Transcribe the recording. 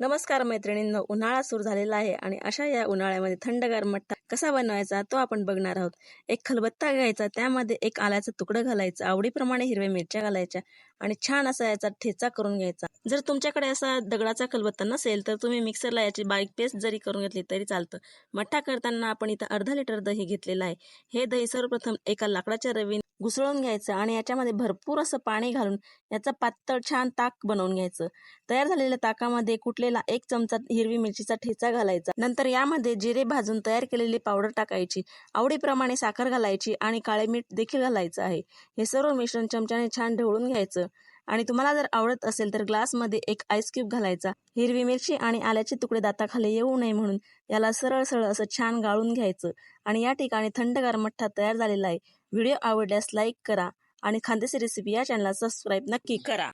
नमस्कार मैत्रिणींनो उन्हाळा सुरू झालेला आहे आणि अशा या उन्हाळ्यामध्ये थंडगार मठ्ठा कसा बनवायचा तो आपण बघणार आहोत. एक खलबत्ता घ्यायचा त्यामध्ये एक आल्याचा तुकडं घालायचा आवडीप्रमाणे हिरव्या मिरच्या घालायच्या आणि छान असा याचा ठेचा करून घ्यायचा. जर तुमच्याकडे असा दगडाचा खलबत्ता नसेल तर तुम्ही मिक्सरला याची बारीक पेस्ट जरी करून घेतली तरी चालतं. मठ्ठा करताना आपण इथं अर्धा लिटर दही घेतलेलं आहे. हे दही सर्वप्रथम एका लाकडाच्या रवीने घुसळून घ्यायचं आणि याच्यामध्ये भरपूर असं पाणी घालून याचा पातळ छान ताक बनवून घ्यायचं. तयार झालेल्या ताकामध्ये कुटलेला एक चमचा हिरवी मिरचीचा ठेचा घालायचा. नंतर यामध्ये जिरे भाजून तयार केलेली पावडर टाकायची आवडीप्रमाणे साखर घालायची आणि काळे मीठ देखील घालायचं आहे. हे सर्व मिश्रण चमच्याने छान ढवळून घ्यायचं. आणि तुम्हाला जर आवडत असेल तर ग्लासमध्ये एक आईस क्यूब घालायचा. हिरवी मिरची आणि आल्याचे तुकडे दाताखाली येऊ नये म्हणून याला सरळ सरळ असं छान गाळून घ्यायचं. आणि या ठिकाणी थंडगार मठ्ठा तयार झालेला आहे. व्हिडिओ आवडल्यास लाईक करा आणि खानदेशी रेसिपी या चॅनलला सबस्क्राईब नक्की करा.